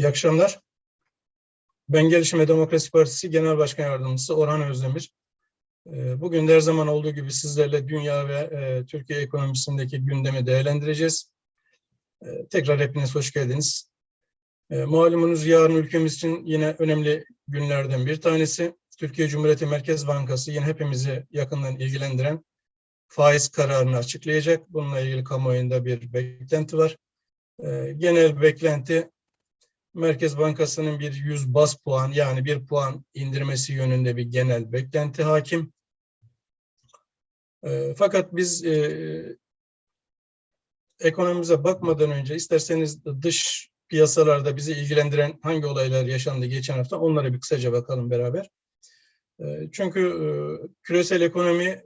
İyi akşamlar. Ben Gelişim ve Demokrasi Partisi Genel Başkan Yardımcısı Orhan Özdemir. Ee, Bugün de her zaman olduğu gibi sizlerle dünya ve e, Türkiye ekonomisindeki gündemi değerlendireceğiz. Ee, Tekrar hepiniz hoş geldiniz. Ee, Malumunuz yarın ülkemiz için yine önemli günlerden bir tanesi. Türkiye Cumhuriyeti Merkez Bankası yine hepimizi yakından ilgilendiren faiz kararını açıklayacak. Bununla ilgili kamuoyunda bir beklenti var. Genel beklenti Merkez Bankası'nın bir 100 bas puan yani bir puan indirmesi yönünde bir genel beklenti hakim. E, fakat biz e, ekonomimize bakmadan önce isterseniz dış piyasalarda bizi ilgilendiren hangi olaylar yaşandı geçen hafta onlara bir kısaca bakalım beraber. E, çünkü e, küresel ekonomi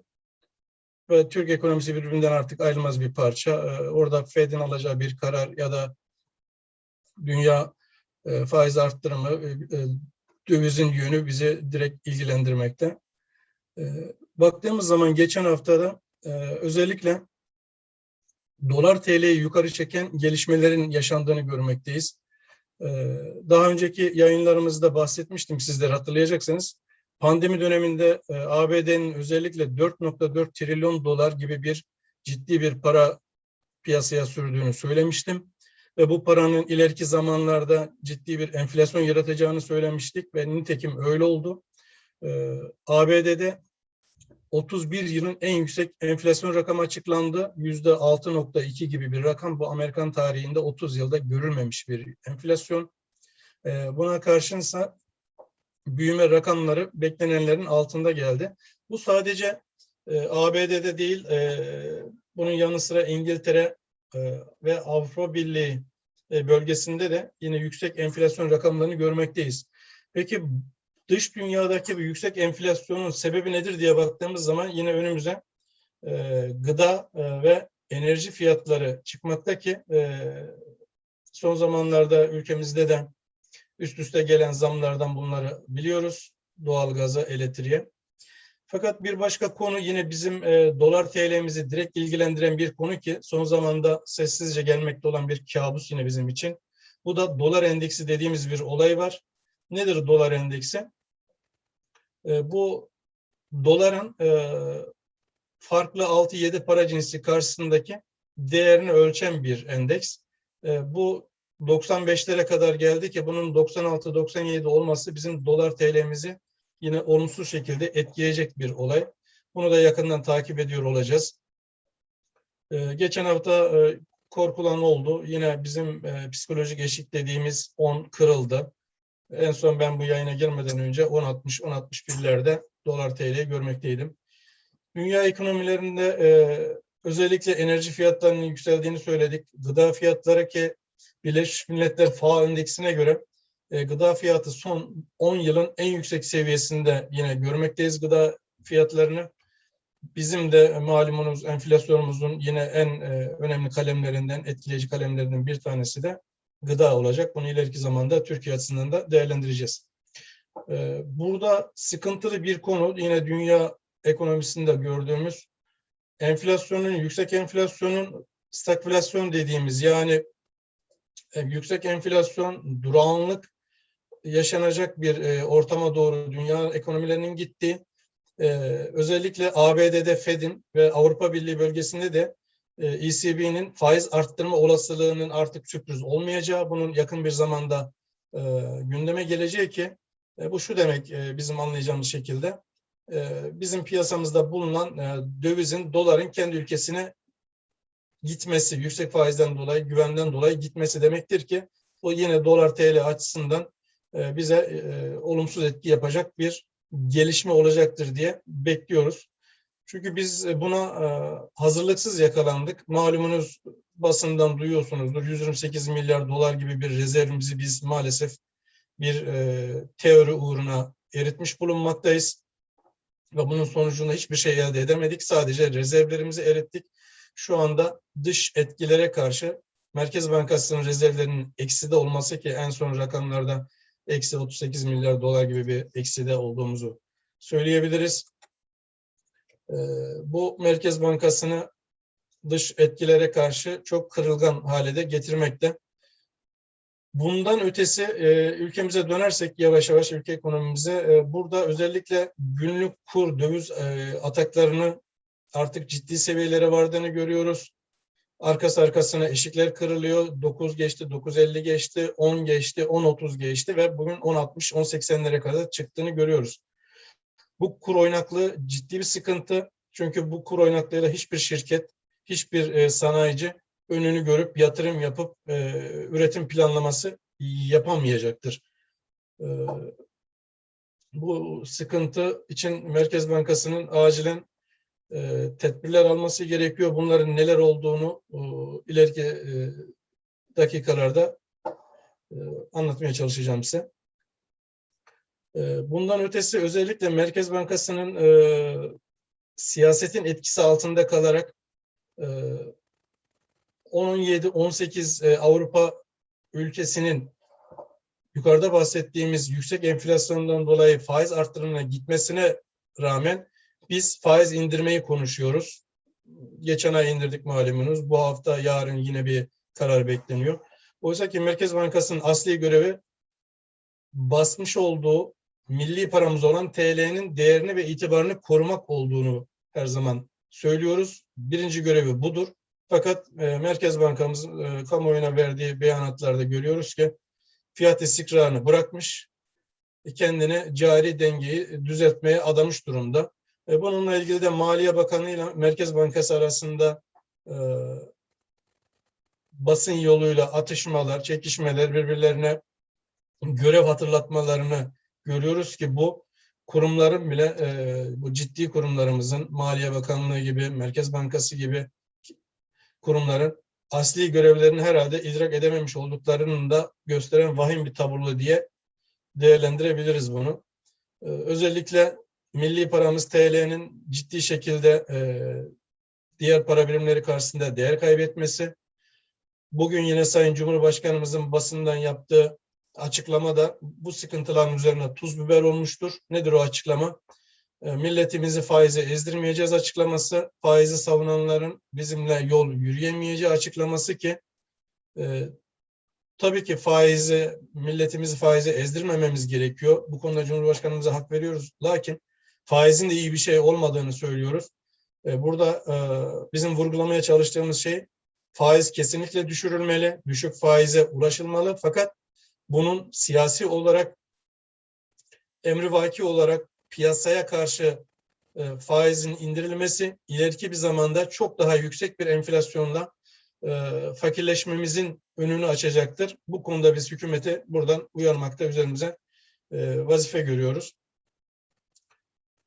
ve Türk ekonomisi birbirinden artık ayrılmaz bir parça. E, orada Fed'in alacağı bir karar ya da dünya e, faiz arttırımı, e, e, dövizin yönü bizi direkt ilgilendirmekte. Baktığımız zaman geçen haftada özellikle dolar TL'yi yukarı çeken gelişmelerin yaşandığını görmekteyiz. Daha önceki yayınlarımızda bahsetmiştim sizler hatırlayacaksınız. Pandemi döneminde ABD'nin özellikle 4.4 trilyon dolar gibi bir ciddi bir para piyasaya sürdüğünü söylemiştim ve bu paranın ileriki zamanlarda ciddi bir enflasyon yaratacağını söylemiştik ve nitekim öyle oldu. Ee, ABD'de 31 yılın en yüksek enflasyon rakamı açıklandı. Yüzde 6.2 gibi bir rakam. Bu Amerikan tarihinde 30 yılda görülmemiş bir enflasyon. Ee, buna karşınsa büyüme rakamları beklenenlerin altında geldi. Bu sadece e, ABD'de değil, e, bunun yanı sıra İngiltere, ve Avrupa Birliği e, bölgesinde de yine yüksek enflasyon rakamlarını görmekteyiz. Peki dış dünyadaki bu yüksek enflasyonun sebebi nedir diye baktığımız zaman yine önümüze e, gıda ve enerji fiyatları çıkmakta ki son zamanlarda ülkemizde de üst üste gelen zamlardan bunları biliyoruz. Doğalgaza, elektriğe. Fakat bir başka konu yine bizim e, dolar TL'mizi direkt ilgilendiren bir konu ki son zamanda sessizce gelmekte olan bir kabus yine bizim için. Bu da dolar endeksi dediğimiz bir olay var. Nedir dolar endeksi? E, bu doların e, farklı 6-7 para cinsi karşısındaki değerini ölçen bir endeks. E, bu 95'lere kadar geldi ki bunun 96-97 olması bizim dolar TL'mizi yine olumsuz şekilde etkileyecek bir olay. Bunu da yakından takip ediyor olacağız. Ee, geçen hafta e, korkulan oldu. Yine bizim e, psikolojik eşik dediğimiz 10 kırıldı. En son ben bu yayına girmeden önce 10.60-10.61'lerde dolar TL görmekteydim. Dünya ekonomilerinde e, özellikle enerji fiyatlarının yükseldiğini söyledik. Gıda fiyatları ki Birleşmiş Milletler FAO endeksine göre e, gıda fiyatı son 10 yılın en yüksek seviyesinde yine görmekteyiz gıda fiyatlarını. Bizim de malumunuz enflasyonumuzun yine en e, önemli kalemlerinden, etkileyici kalemlerinden bir tanesi de gıda olacak. Bunu ileriki zamanda Türkiye açısından da değerlendireceğiz. E, burada sıkıntılı bir konu yine dünya ekonomisinde gördüğümüz enflasyonun, yüksek enflasyonun stagflasyon dediğimiz yani yüksek enflasyon, durağanlık yaşanacak bir e, ortama doğru dünya ekonomilerinin gittiği, e, özellikle ABD'de Fed'in ve Avrupa Birliği bölgesinde de e, ECB'nin faiz arttırma olasılığının artık sürpriz olmayacağı, bunun yakın bir zamanda e, gündeme geleceği ki e, bu şu demek e, bizim anlayacağımız şekilde e, bizim piyasamızda bulunan e, dövizin doların kendi ülkesine gitmesi, yüksek faizden dolayı, güvenden dolayı gitmesi demektir ki o yine dolar TL açısından bize e, olumsuz etki yapacak bir gelişme olacaktır diye bekliyoruz. Çünkü biz buna e, hazırlıksız yakalandık. Malumunuz basından duyuyorsunuzdur 128 milyar dolar gibi bir rezervimizi biz maalesef bir teori uğruna eritmiş bulunmaktayız. Ve bunun sonucunda hiçbir şey elde edemedik. Sadece rezervlerimizi erittik. Şu anda dış etkilere karşı Merkez Bankası'nın rezervlerinin ekside olması ki en son rakamlarda eksi 38 milyar dolar gibi bir ekside olduğumuzu söyleyebiliriz. Ee, bu Merkez Bankası'nı dış etkilere karşı çok kırılgan hale de getirmekte. Bundan ötesi e, ülkemize dönersek yavaş yavaş ülke ekonomimize e, burada özellikle günlük kur döviz e, ataklarını artık ciddi seviyelere vardığını görüyoruz. Arkası arkasına eşikler kırılıyor. 9 geçti, 9.50 geçti, 10 geçti, 10.30 geçti ve bugün 10.60, 10.80'lere kadar çıktığını görüyoruz. Bu kur oynaklığı ciddi bir sıkıntı. Çünkü bu kur oynaklığıyla hiçbir şirket, hiçbir e, sanayici önünü görüp yatırım yapıp e, üretim planlaması yapamayacaktır. E, bu sıkıntı için Merkez Bankası'nın acilen e, tedbirler alması gerekiyor. Bunların neler olduğunu e, ileriki e, dakikalarda e, anlatmaya çalışacağım size. E, bundan ötesi özellikle Merkez Bankası'nın e, siyasetin etkisi altında kalarak e, 17-18 e, Avrupa ülkesinin yukarıda bahsettiğimiz yüksek enflasyondan dolayı faiz arttırımına gitmesine rağmen biz faiz indirmeyi konuşuyoruz. Geçen ay indirdik malumunuz. Bu hafta yarın yine bir karar bekleniyor. Oysa ki Merkez Bankası'nın asli görevi basmış olduğu milli paramız olan TL'nin değerini ve itibarını korumak olduğunu her zaman söylüyoruz. Birinci görevi budur. Fakat e, Merkez Bankamız e, kamuoyuna verdiği beyanatlarda görüyoruz ki fiyat istikrarını bırakmış, kendine cari dengeyi düzeltmeye adamış durumda. E, bununla ilgili de Maliye Bakanı ile Merkez Bankası arasında e, basın yoluyla atışmalar, çekişmeler, birbirlerine görev hatırlatmalarını görüyoruz ki bu kurumların bile, e, bu ciddi kurumlarımızın Maliye Bakanlığı gibi, Merkez Bankası gibi kurumların asli görevlerini herhalde idrak edememiş olduklarının da gösteren vahim bir tablo diye değerlendirebiliriz bunu. Ee, özellikle milli paramız TL'nin ciddi şekilde e, diğer para birimleri karşısında değer kaybetmesi. Bugün yine Sayın Cumhurbaşkanımızın basından yaptığı açıklamada bu sıkıntıların üzerine tuz biber olmuştur. Nedir o açıklama? E, milletimizi faize ezdirmeyeceğiz açıklaması, faizi savunanların bizimle yol yürüyemeyeceği açıklaması ki e, tabii ki faizi, milletimizi faize ezdirmememiz gerekiyor. Bu konuda Cumhurbaşkanımıza hak veriyoruz. Lakin faizin de iyi bir şey olmadığını söylüyoruz. E, burada e, bizim vurgulamaya çalıştığımız şey faiz kesinlikle düşürülmeli, düşük faize ulaşılmalı. Fakat bunun siyasi olarak emrivaki olarak piyasaya karşı e, faizin indirilmesi ileriki bir zamanda çok daha yüksek bir enflasyonla fakirleşmemizin önünü açacaktır. Bu konuda biz hükümete buradan uyarmakta üzerimize vazife görüyoruz.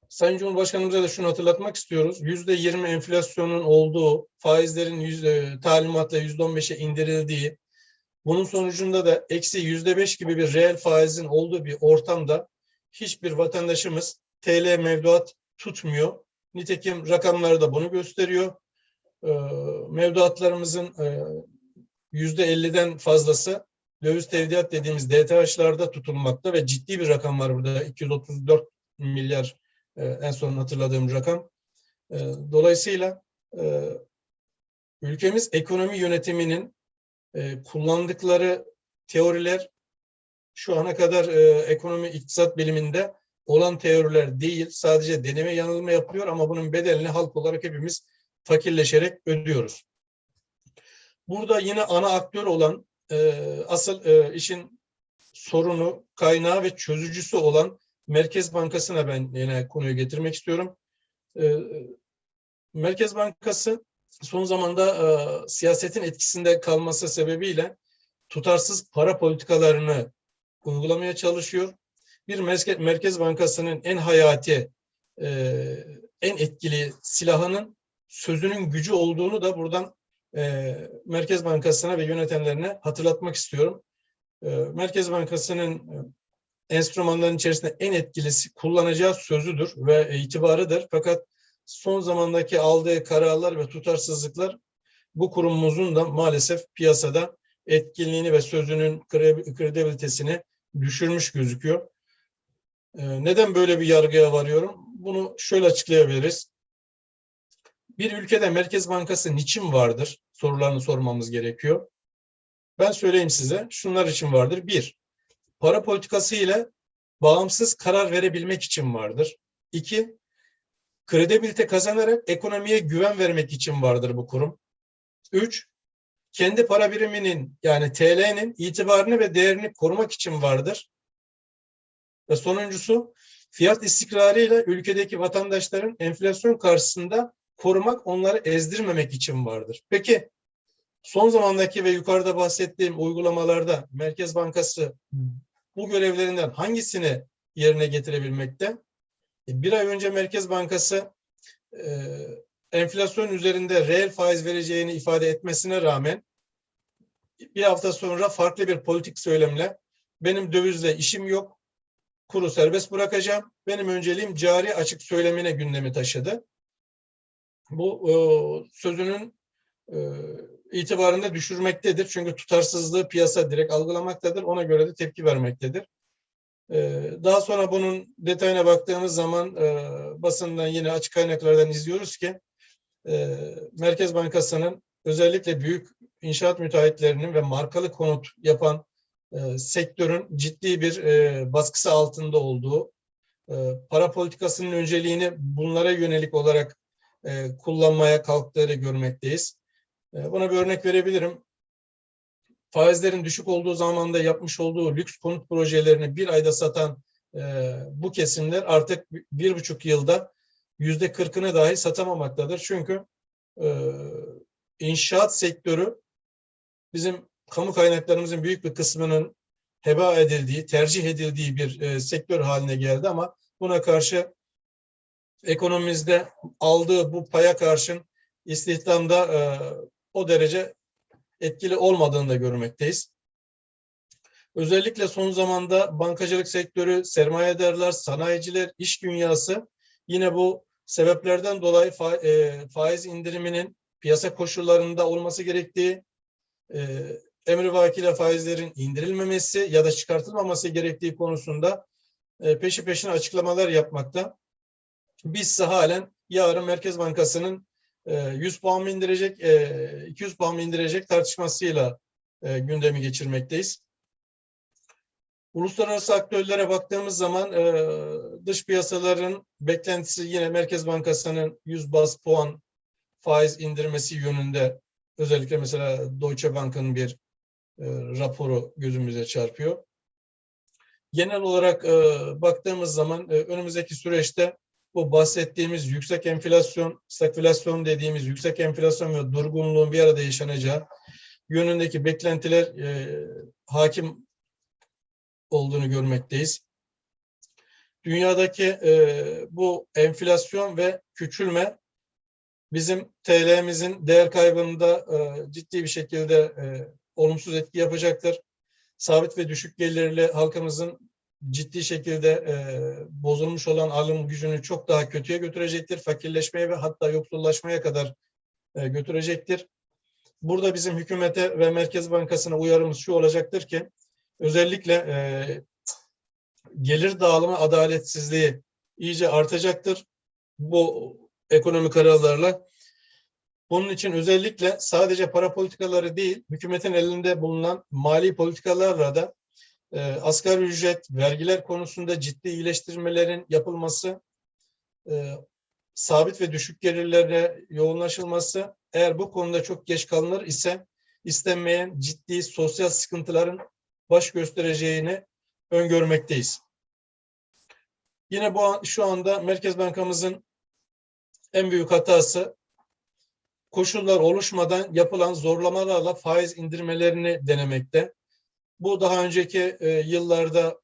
Sayın Cumhurbaşkanımıza da şunu hatırlatmak istiyoruz. Yüzde yirmi enflasyonun olduğu, faizlerin yüzde, talimatla yüzde on beşe indirildiği, bunun sonucunda da eksi yüzde beş gibi bir reel faizin olduğu bir ortamda hiçbir vatandaşımız TL mevduat tutmuyor. Nitekim rakamları da bunu gösteriyor. Ee, mevduatlarımızın e, yüzde 50'den fazlası döviz tevdiat dediğimiz DTH'larda tutulmakta ve ciddi bir rakam var burada. 234 milyar en son hatırladığım rakam. E, dolayısıyla ülkemiz ekonomi yönetiminin kullandıkları teoriler şu ana kadar e, ekonomi iktisat biliminde olan teoriler değil. Sadece deneme yanılma yapılıyor ama bunun bedelini halk olarak hepimiz fakirleşerek ödüyoruz. Burada yine ana aktör olan e, asıl e, işin sorunu, kaynağı ve çözücüsü olan Merkez Bankası'na ben yine konuyu getirmek istiyorum. E, Merkez Bankası son zamanda e, siyasetin etkisinde kalması sebebiyle tutarsız para politikalarını uygulamaya çalışıyor. Bir Merkez, Bankası'nın en hayati, e, en etkili silahının sözünün gücü olduğunu da buradan e, Merkez Bankası'na ve yönetenlerine hatırlatmak istiyorum. Merkez Bankası'nın enstrümanların içerisinde en etkilisi kullanacağı sözüdür ve itibarıdır. Fakat son zamandaki aldığı kararlar ve tutarsızlıklar bu kurumumuzun da maalesef piyasada etkinliğini ve sözünün kredibilitesini düşürmüş gözüküyor. Ee, neden böyle bir yargıya varıyorum? Bunu şöyle açıklayabiliriz. Bir ülkede Merkez Bankası niçin vardır? Sorularını sormamız gerekiyor. Ben söyleyeyim size. Şunlar için vardır. Bir, para politikası ile bağımsız karar verebilmek için vardır. İki, kredibilite kazanarak ekonomiye güven vermek için vardır bu kurum. Üç, kendi para biriminin yani TL'nin itibarını ve değerini korumak için vardır. Ve sonuncusu fiyat istikrarıyla ülkedeki vatandaşların enflasyon karşısında korumak, onları ezdirmemek için vardır. Peki son zamandaki ve yukarıda bahsettiğim uygulamalarda Merkez Bankası bu görevlerinden hangisini yerine getirebilmekte? E, Bir ay önce Merkez Bankası e, enflasyon üzerinde reel faiz vereceğini ifade etmesine rağmen bir hafta sonra farklı bir politik söylemle benim dövizle işim yok, kuru serbest bırakacağım, benim önceliğim cari açık söylemine gündemi taşıdı. Bu e, sözünün itibarını düşürmektedir. Çünkü tutarsızlığı piyasa direkt algılamaktadır. Ona göre de tepki vermektedir. E, daha sonra bunun detayına baktığımız zaman e, basından yine açık kaynaklardan izliyoruz ki e, Merkez Bankası'nın özellikle büyük inşaat müteahhitlerinin ve markalı konut yapan e, sektörün ciddi bir baskısı altında olduğu, para politikasının önceliğini bunlara yönelik olarak kullanmaya kalktığını görmekteyiz. E, buna bir örnek verebilirim. Faizlerin düşük olduğu zamanda yapmış olduğu lüks konut projelerini bir ayda satan e, bu kesimler artık bir buçuk yılda yüzde kırkını dahi satamamaktadır. Çünkü e, inşaat sektörü bizim kamu kaynaklarımızın büyük bir kısmının heba edildiği, tercih edildiği bir e, sektör haline geldi ama buna karşı ekonomimizde aldığı bu paya karşın istihdamda e, o derece etkili olmadığını da görmekteyiz. Özellikle son zamanda bankacılık sektörü, sermayedarlar, sanayiciler, iş dünyası yine bu sebeplerden dolayı e, faiz indiriminin piyasa koşullarında olması gerektiği, e, emri vakile faizlerin indirilmemesi ya da çıkartılmaması gerektiği konusunda e, peşi peşine açıklamalar yapmakta. Biz halen yarın Merkez Bankası'nın 100 puan mı indirecek, e, 200 puan mı indirecek tartışmasıyla e, gündemi geçirmekteyiz. Uluslararası aktörlere baktığımız zaman e, dış piyasaların beklentisi yine Merkez Bankası'nın 100 bas puan faiz indirmesi yönünde özellikle mesela Deutsche Bank'ın bir e, raporu gözümüze çarpıyor. Genel olarak e, baktığımız zaman e, önümüzdeki süreçte bu bahsettiğimiz yüksek enflasyon, stagflasyon dediğimiz yüksek enflasyon ve durgunluğun bir arada yaşanacağı yönündeki beklentiler e, hakim olduğunu görmekteyiz. Dünyadaki e, bu enflasyon ve küçülme bizim TL'mizin değer kaybında e, ciddi bir şekilde e, olumsuz etki yapacaktır. Sabit ve düşük gelirli halkımızın ciddi şekilde e, bozulmuş olan alım gücünü çok daha kötüye götürecektir. Fakirleşmeye ve hatta yoksullaşmaya kadar e, götürecektir. Burada bizim hükümete ve Merkez Bankası'na uyarımız şu olacaktır ki özellikle e, gelir dağılımı adaletsizliği iyice artacaktır. Bu ekonomik kararlarla. Bunun için özellikle sadece para politikaları değil, hükümetin elinde bulunan mali politikalarla da e, asgari ücret, vergiler konusunda ciddi iyileştirmelerin yapılması, e, sabit ve düşük gelirlere yoğunlaşılması, eğer bu konuda çok geç kalınır ise istenmeyen ciddi sosyal sıkıntıların baş göstereceğini öngörmekteyiz. Yine bu şu anda Merkez Bankamızın en büyük hatası koşullar oluşmadan yapılan zorlamalarla faiz indirmelerini denemekte. Bu daha önceki e, yıllarda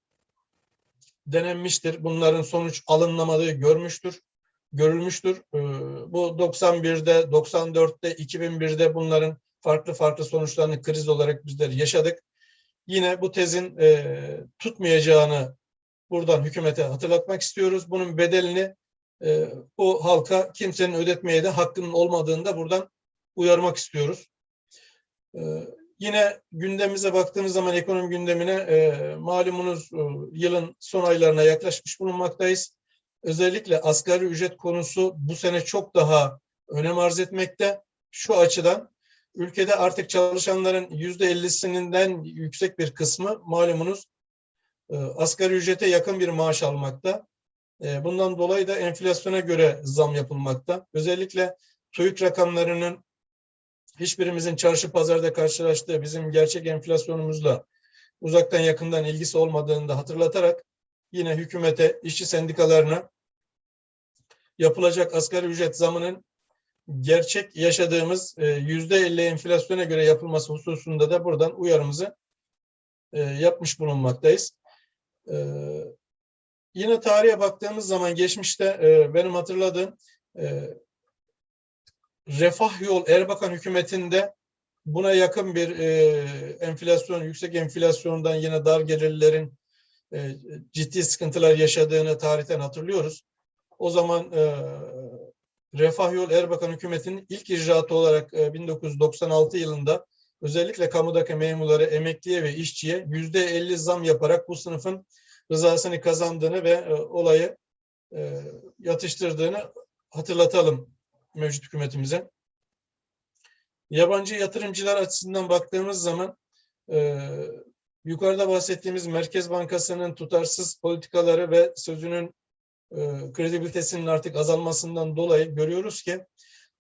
denenmiştir. Bunların sonuç alınmadığı görmüştür, görülmüştür. E, bu 91'de, 94'te, 2001'de bunların farklı farklı sonuçlarını kriz olarak bizler yaşadık. Yine bu tezin e, tutmayacağını buradan hükümete hatırlatmak istiyoruz. Bunun bedelini e, bu halka kimsenin ödetmeye de hakkının olmadığını da buradan uyarmak istiyoruz. E, yine gündemimize baktığımız zaman ekonomi gündemine e, malumunuz e, yılın son aylarına yaklaşmış bulunmaktayız. Özellikle asgari ücret konusu bu sene çok daha önem arz etmekte. Şu açıdan ülkede artık çalışanların yüzde ellisinden yüksek bir kısmı malumunuz e, asgari ücrete yakın bir maaş almakta. E, bundan dolayı da enflasyona göre zam yapılmakta. Özellikle TÜİK rakamlarının hiçbirimizin çarşı pazarda karşılaştığı bizim gerçek enflasyonumuzla uzaktan yakından ilgisi olmadığını da hatırlatarak yine hükümete, işçi sendikalarına yapılacak asgari ücret zamının gerçek yaşadığımız e, yüzde elli enflasyona göre yapılması hususunda da buradan uyarımızı e, yapmış bulunmaktayız. E, yine tarihe baktığımız zaman geçmişte benim hatırladığım Refah Yol Erbakan hükümetinde buna yakın bir enflasyon, yüksek enflasyondan yine dar gelirlerin ciddi sıkıntılar yaşadığını tarihten hatırlıyoruz. O zaman Refah Yol Erbakan hükümetinin ilk icraatı olarak 1996 yılında özellikle kamudaki memurları, emekliye ve işçiye yüzde 50 zam yaparak bu sınıfın rızasını kazandığını ve olayı yatıştırdığını hatırlatalım mevcut hükümetimize. Yabancı yatırımcılar açısından baktığımız zaman yukarıda bahsettiğimiz Merkez Bankası'nın tutarsız politikaları ve sözünün e, kredibilitesinin artık azalmasından dolayı görüyoruz ki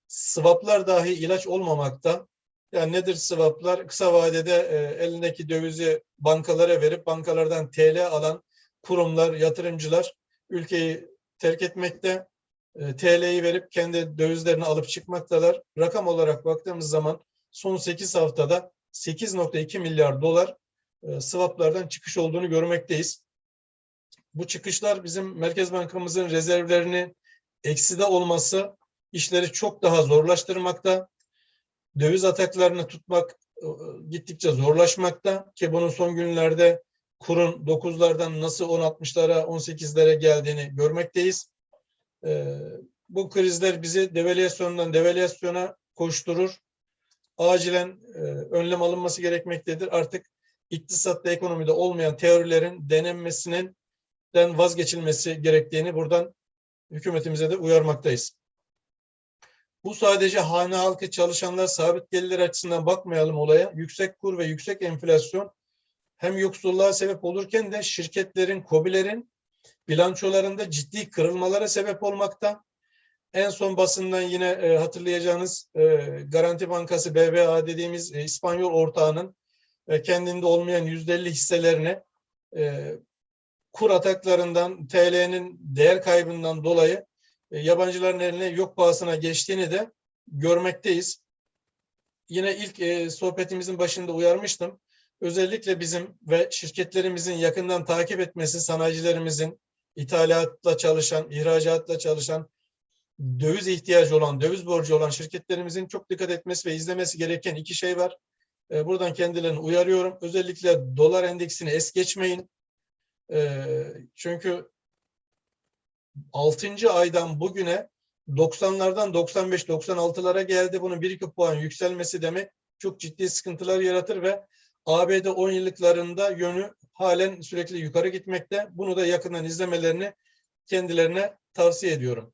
swaplar dahi ilaç olmamakta. Yani nedir swaplar? Kısa vadede e, elindeki dövizi bankalara verip bankalardan TL alan kurumlar, yatırımcılar ülkeyi terk etmekte. E, TL'yi verip kendi dövizlerini alıp çıkmaktalar. Rakam olarak baktığımız zaman son 8 haftada 8.2 milyar dolar e, swaplardan çıkış olduğunu görmekteyiz. Bu çıkışlar bizim Merkez Bankamızın rezervlerini ekside olması işleri çok daha zorlaştırmakta. Döviz ataklarını tutmak e, gittikçe zorlaşmakta ki bunun son günlerde kurun 9'lardan nasıl 10.60'lara 18'lere geldiğini görmekteyiz. E, bu krizler bizi devalüasyondan devalüasyona koşturur. Acilen e, önlem alınması gerekmektedir. Artık iktisatta ekonomide olmayan teorilerin denenmesinin den vazgeçilmesi gerektiğini buradan hükümetimize de uyarmaktayız. Bu sadece hane halkı çalışanlar sabit gelirler açısından bakmayalım olaya. Yüksek kur ve yüksek enflasyon hem yoksulluğa sebep olurken de şirketlerin, kobilerin bilançolarında ciddi kırılmalara sebep olmakta. En son basından yine e, hatırlayacağınız e, Garanti Bankası BBA dediğimiz e, İspanyol ortağının e, kendinde olmayan yüzde elli hisselerini e, kur ataklarından, TL'nin değer kaybından dolayı e, yabancıların eline yok pahasına geçtiğini de görmekteyiz. Yine ilk e, sohbetimizin başında uyarmıştım. Özellikle bizim ve şirketlerimizin yakından takip etmesi, sanayicilerimizin ithalatla çalışan, ihracatla çalışan, döviz ihtiyacı olan, döviz borcu olan şirketlerimizin çok dikkat etmesi ve izlemesi gereken iki şey var. E, buradan kendilerini uyarıyorum. Özellikle dolar endeksini es geçmeyin. Ee, çünkü 6. aydan bugüne 90'lardan 95-96'lara geldi. Bunun 1-2 puan yükselmesi demek çok ciddi sıkıntılar yaratır ve ABD 10 yıllıklarında yönü halen sürekli yukarı gitmekte. Bunu da yakından izlemelerini kendilerine tavsiye ediyorum.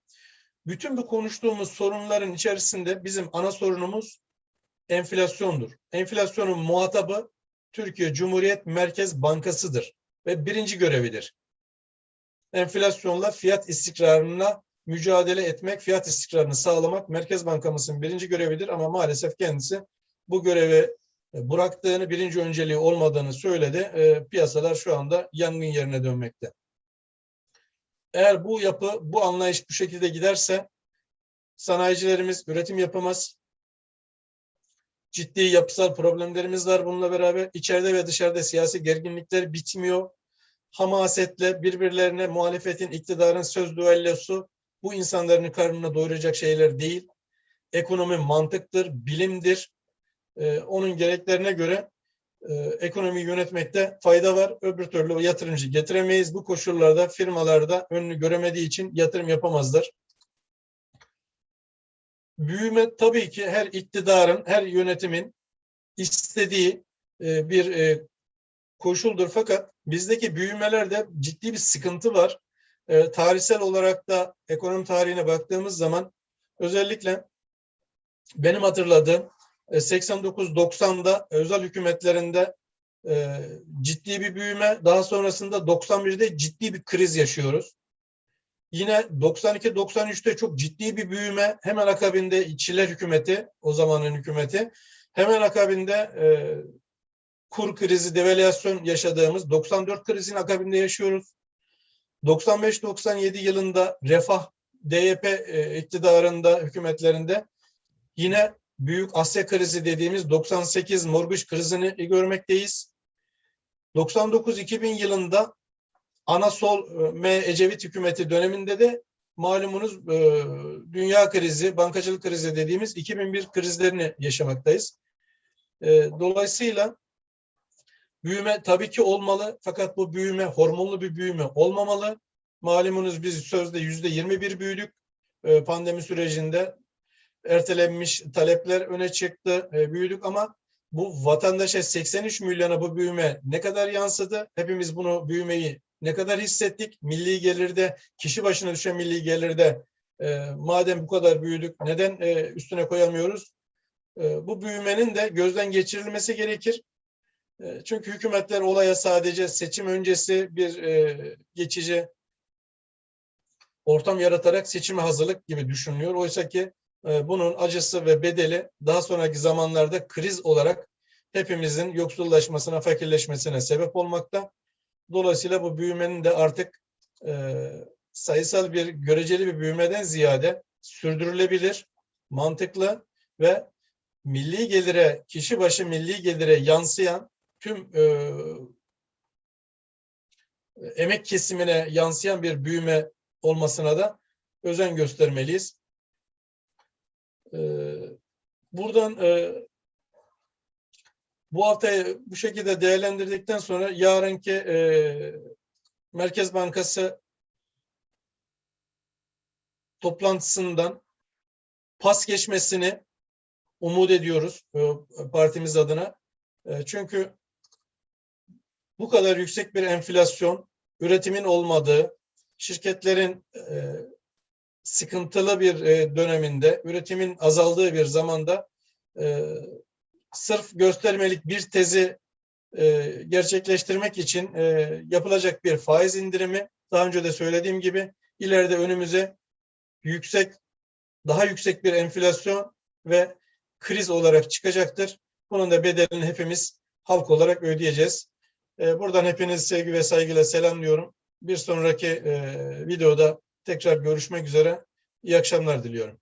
Bütün bu konuştuğumuz sorunların içerisinde bizim ana sorunumuz enflasyondur. Enflasyonun muhatabı Türkiye Cumhuriyet Merkez Bankası'dır ve birinci görevidir. Enflasyonla fiyat istikrarına mücadele etmek, fiyat istikrarını sağlamak Merkez Bankamızın birinci görevidir ama maalesef kendisi bu görevi bıraktığını, birinci önceliği olmadığını söyledi. E, piyasalar şu anda yangın yerine dönmekte. Eğer bu yapı, bu anlayış bu şekilde giderse sanayicilerimiz üretim yapamaz, ciddi yapısal problemlerimiz var bununla beraber. içeride ve dışarıda siyasi gerginlikler bitmiyor. Hamasetle birbirlerine muhalefetin, iktidarın söz düellosu bu insanların karnına doyuracak şeyler değil. Ekonomi mantıktır, bilimdir. Ee, onun gereklerine göre e, ekonomiyi yönetmekte fayda var. Öbür türlü yatırımcı getiremeyiz. Bu koşullarda firmalarda önünü göremediği için yatırım yapamazlar büyüme tabii ki her iktidarın, her yönetimin istediği e, bir e, koşuldur. Fakat bizdeki büyümelerde ciddi bir sıkıntı var. E, tarihsel olarak da ekonomi tarihine baktığımız zaman özellikle benim hatırladığım 89-90'da özel hükümetlerinde e, ciddi bir büyüme, daha sonrasında 91'de ciddi bir kriz yaşıyoruz. Yine 92-93'te çok ciddi bir büyüme, hemen akabinde İşçiler hükümeti, o zamanın hükümeti, hemen akabinde e, kur krizi, devalüasyon yaşadığımız 94 krizin akabinde yaşıyoruz. 95-97 yılında refah DYP e, iktidarında, hükümetlerinde yine büyük Asya krizi dediğimiz 98 morguç krizini görmekteyiz. 99-2000 yılında ana sol e, M. Ecevit hükümeti döneminde de malumunuz e, dünya krizi, bankacılık krizi dediğimiz 2001 krizlerini yaşamaktayız. E, Dolayısıyla büyüme tabii ki olmalı fakat bu büyüme hormonlu bir büyüme olmamalı. Malumunuz biz sözde yüzde 21 büyüdük pandemi sürecinde. Ertelenmiş talepler öne çıktı, e, büyüdük ama bu vatandaşa 83 milyona bu büyüme ne kadar yansıdı? Hepimiz bunu büyümeyi ne kadar hissettik? Milli gelirde, kişi başına düşen milli gelirde e, madem bu kadar büyüdük neden e, üstüne koyamıyoruz? E, bu büyümenin de gözden geçirilmesi gerekir. E, çünkü hükümetler olaya sadece seçim öncesi bir e, geçici ortam yaratarak seçime hazırlık gibi düşünülüyor. Oysa ki bunun acısı ve bedeli daha sonraki zamanlarda kriz olarak hepimizin yoksullaşmasına, fakirleşmesine sebep olmakta. Dolayısıyla bu büyümenin de artık e, sayısal bir göreceli bir büyümeden ziyade sürdürülebilir, mantıklı ve milli gelire, kişi başı milli gelire yansıyan tüm e, emek kesimine yansıyan bir büyüme olmasına da özen göstermeliyiz. E, buradan e, bu haftayı bu şekilde değerlendirdikten sonra yarınki e, Merkez Bankası toplantısından pas geçmesini umut ediyoruz e, partimiz adına. E, çünkü bu kadar yüksek bir enflasyon, üretimin olmadığı, şirketlerin e, sıkıntılı bir e, döneminde, üretimin azaldığı bir zamanda e, sırf göstermelik bir tezi e, gerçekleştirmek için e, yapılacak bir faiz indirimi, daha önce de söylediğim gibi ileride önümüze yüksek, daha yüksek bir enflasyon ve kriz olarak çıkacaktır. Bunun da bedelini hepimiz halk olarak ödeyeceğiz. Buradan hepinizi sevgi ve saygıyla selamlıyorum. Bir sonraki videoda tekrar görüşmek üzere. İyi akşamlar diliyorum.